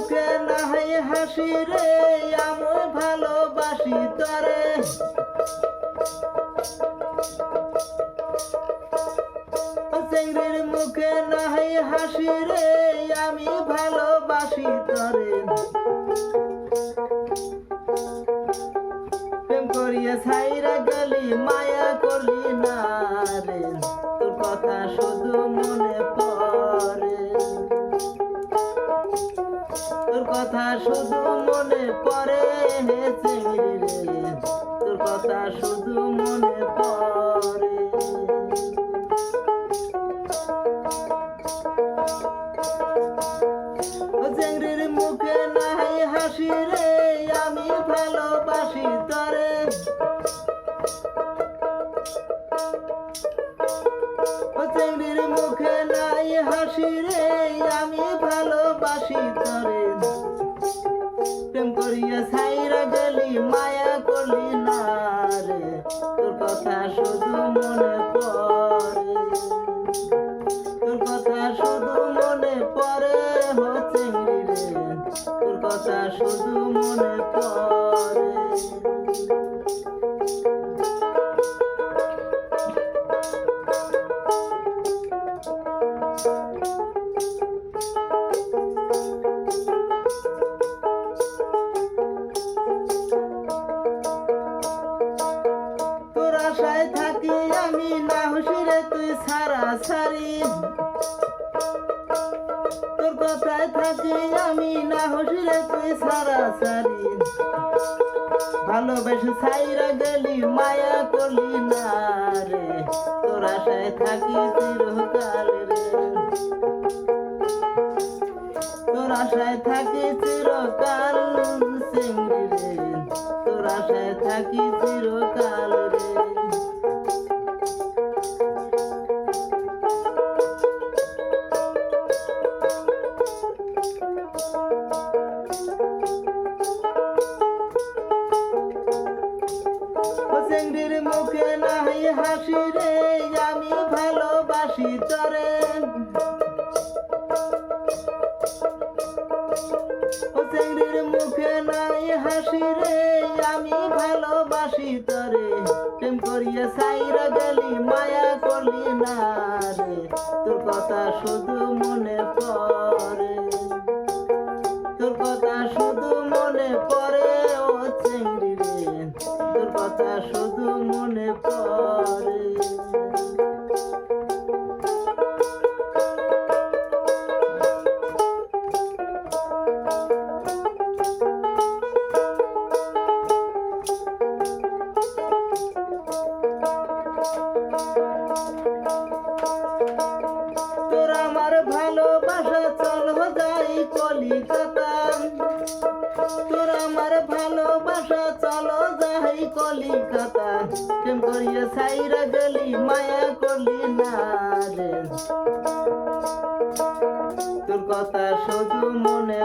মুখে নাই হাসি রে, আমি ভালোবাসি তরে। মুখে নাই হাসি রে, আমি ভালোবাসি তরে। প্রেম করিয়া ছাইরা গেলি, মায়া করলি না রে। তোর কথা শুধু মনে হেসে তোর কথা শুধু মনে পড়ে। ও মুখে নাই হাসি রে প্রেম করিয়া সাইরা গেলি, মায়া করলি না রে। তোর কথা শুধু মনে পড়ে। তোর কথা শুধু মনে পড়ে হচ্ছে রে। তোর কথা শুধু মনে পড়ে। হুশিরে তুই সারা সারি। তোর কথায় থাকি আমি না হুশিরে তুই সারা সারি। ভালোবেসে ছাইরা গেলি, মায়া করলি না রে। তোর আশায় থাকি চিরকাল রে। তোর আশায় থাকি চিরকাল সিংড়ি রে। তোর আশায় থাকি চিরকাল রে। মুখে নাই হাসি রে, আমি ভালোবাসি তরে। ও মুখে নাই হাসি রে, আমি ভালোবাসি তরে। প্রেম করিয়া সাইরা গেলি, মায়া করলি না রে। তোর কথা শুধু মনে পড়ে। তোর কথা শুধু মনে পড়ে। কথা শুধু মনে পড়ে। তোর আমার ভালোবাসা চল যাই কলিকাতা। যাই কলিকাতা প্রেম করিয়া সাইরা গেলি মায়া করলি না রে। তোর কথা শুধু মনে